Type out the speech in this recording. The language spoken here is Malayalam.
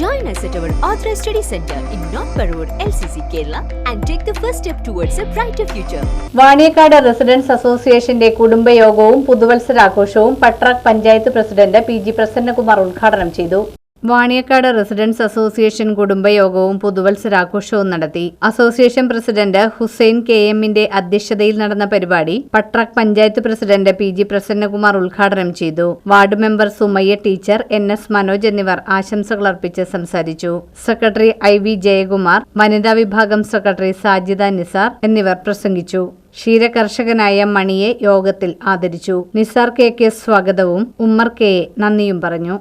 Join us at our Authorized Study Center in North Parur, LCC, Kerala and take the first step towards a brighter future. Vaniyakkad residents അസോസിയേഷന്റെ കുടുംബയോഗവും പുതുവത്സരാഘോഷവും പട്രാക് panchayat president P G Prasannakumar ഉദ്ഘാടനം ചെയ്തു വാണിയക്കാട് റെസിഡൻസ് അസോസിയേഷൻ കുടുംബയോഗവും പുതുവത്സരാഘോഷവും നടത്തി. അസോസിയേഷൻ പ്രസിഡന്റ് ഹുസൈൻ കെ എമ്മിന്റെ അധ്യക്ഷതയിൽ നടന്ന പരിപാടി പട്രാക് panchayat president P G Prasannakumar ഉദ്ഘാടനം ചെയ്തു. Ward member Sumayya teacher N S Manoj എന്നിവർ ആശംസകൾ അർപ്പിച്ച് സംസാരിച്ചു. സെക്രട്ടറി ഐ വി ജയകുമാർ വനിതാ വിഭാഗം സെക്രട്ടറി സാജിദ നിസാർ എന്നിവർ പ്രസംഗിച്ചു. ക്ഷീരകർഷകനായ മണിയെ യോഗത്തിൽ ആദരിച്ചു. നിസാർ കെ കെ സ്വാഗതവും ഉമ്മർ കെ നന്ദിയും പറഞ്ഞു.